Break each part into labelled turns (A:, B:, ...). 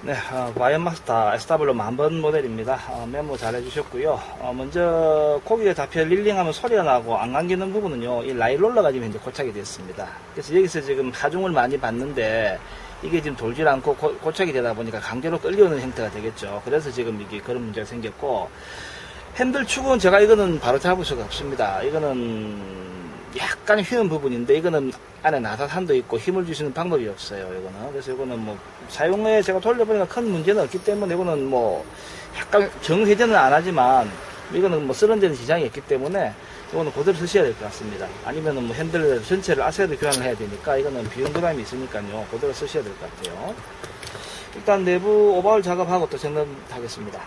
A: 네, 어, 바이오마스터 SW 만번 모델입니다. 어, 메모 잘 해주셨고요. 어, 먼저 고기가 잡혀 릴링하면 소리가 나고 안 감기는 부분은요, 이 라이롤러가 지금 현재 고착이 됐습니다. 그래서 여기서 지금 하중을 많이 받는데 이게 지금 돌질 않고 고, 착이 되다 보니까 강제로 끌려오는 형태가 되겠죠. 그래서 지금 이게 그런 문제가 생겼고 핸들 축은 제가 이거는 바로 잡을 수가 없습니다. 이거는 약간 휘는 부분인데 이거는 안에 나사산도 있고 힘을 주시는 방법이 없어요. 이거는 그래서 이거는 뭐 사용에 제가 돌려보니까 큰 문제는 없기 때문에 이거는 뭐 약간 정회전은 안 하지만 이거는 뭐 쓰는 데는 지장이 없기 때문에 이거는 그대로 쓰셔야 될 것 같습니다. 아니면은 뭐 핸들 전체를 아세르 교환을 해야 되니까 이거는 비용 부담이 있으니까요. 그대로 쓰셔야 될 것 같아요. 일단 내부 오버홀 작업하고 또 점검하겠습니다.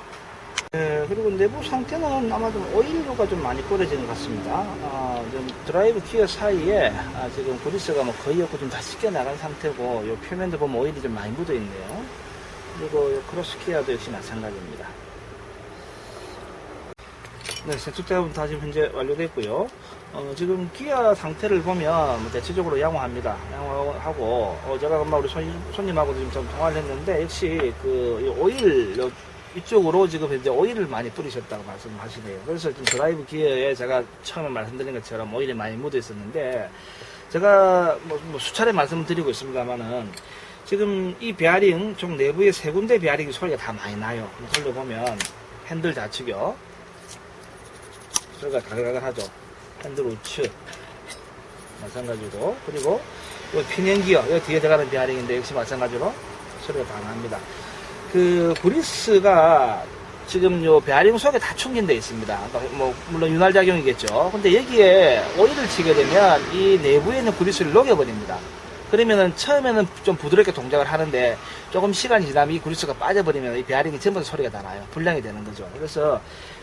A: 네, 그리고 내부 상태는 아마 좀 오일류가 좀 많이 뿌려지는 것 같습니다. 아, 좀 드라이브 기어 사이에 아, 지금 그리스가 뭐 거의 없고 좀 다 씻겨 나간 상태고 요 표면도 보면 오일이 좀 많이 묻어 있네요. 그리고 요 크로스 기어도 역시 마찬가지입니다. 네, 세척 작업은 다 지금 현재 완료됐고요. 어, 지금 기아 상태를 보면 뭐 대체적으로 양호합니다. 양호하고 어, 제가 아마 우리 손, 손님하고도 지금 좀 통화를 했는데 역시 그이 오일 요 이쪽으로 지금 현재 오일을 많이 뿌리셨다고 말씀하시네요. 그래서 지금 드라이브 기어에 제가 처음에 말씀드린 것처럼 오일이 많이 묻어 있었는데 제가 뭐, 뭐 수차례 말씀을 드리고 있습니다만은 지금 이 베어링 총 내부에 세 군데 베어링 소리가 다 많이 나요. 돌려 보면 핸들 좌측이요. 소리가 가글가글 하죠. 핸들 우측. 마찬가지로. 그리고 이 피년기어, 이 뒤에 들어가는 베어링인데 역시 마찬가지로 소리가 다 납니다. 그 브리스가 지금 요 베어링 속에 다 충전되어 있습니다. 그러니까 뭐 물론 윤활 작용이겠죠. 근데 여기에 오일을 치게 되면 이 내부에 있는 브리스를 녹여버립니다. 그러면은 처음에는 좀 부드럽게 동작을 하는데 조금 시간이 지나면 이 그리스가 빠져버리면 이 베어링이 전부 다 소리가 다 나요. 불량이 되는 거죠. 그래서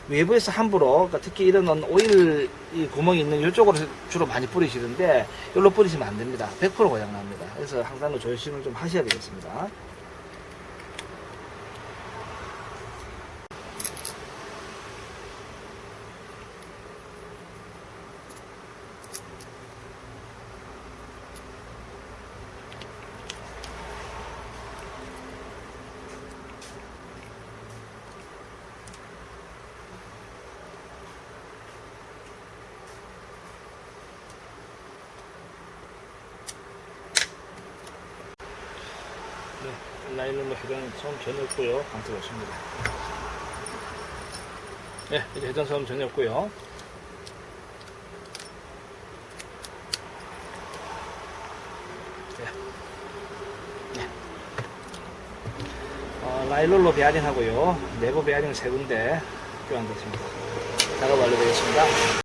A: 외부에서 함부로 그러니까 특히 이런 오일 이 구멍이 있는 이쪽으로 주로 많이 뿌리시는데 여기로 뿌리시면 안 됩니다. 100% 고장 납니다. 그래서 항상 그 조심을 좀 하셔야 되겠습니다. 네, 라인은 뭐 회전 처음 전혀 없고요. 강습 없습니다. 네, 이제 회전 처음 전혀 없고요. 네. 네. 어, 라일롤로 베어링 하고요. 내부 베어링 세 군데 교환됐습니다. 작업 완료되겠습니다.